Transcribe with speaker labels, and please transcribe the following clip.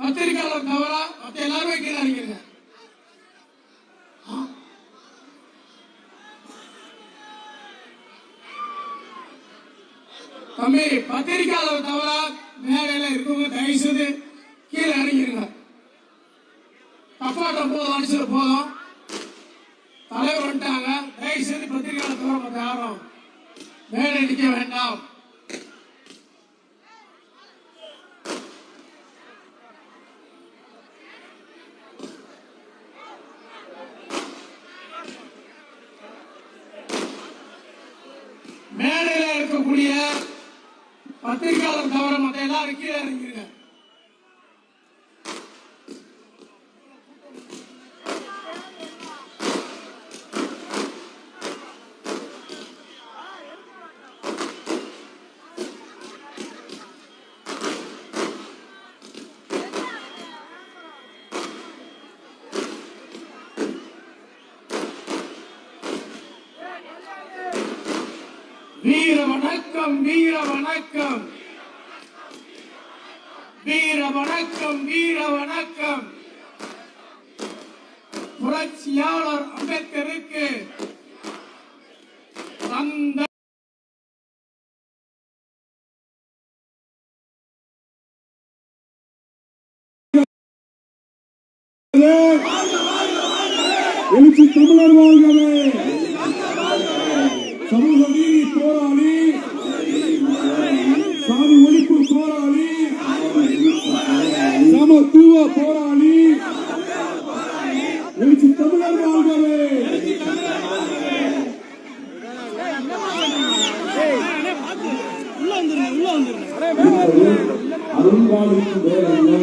Speaker 1: பத்திரிகையாளர் தவிர மத்த எல்லாருமே கீழே இறங்கிருங்க. தம்பி பத்திரிகையாளர் தவிர மேடையில இருக்கவங்க தயவு செய்து கீழே இறங்கிருங்க. தப்பாட்டம் போதும் அடிச்சது போதும். தலைவர் வந்துட்டாங்க தயவு செய்து பத்திரிகையாளர் தவிர மற்ற யாரும் மேடை நிற்க வேண்டாம். மேடையில் இருக்கக்கூடிய பத்திரிகையாளர் தவிர மற்ற எல்லாரும் கீழே இறங்கிருங்க வீர வணக்கம் வீர வணக்கம் வீர வணக்கம் வீர வணக்கம் புரட்சியாளர் அம்பேத்கருக்கு
Speaker 2: தந்த Yeah. சமத்துவ போராளி. எழுச்சி தமிழர் வாழ்கவே. அருள்வாழ்வின் வேறல்ல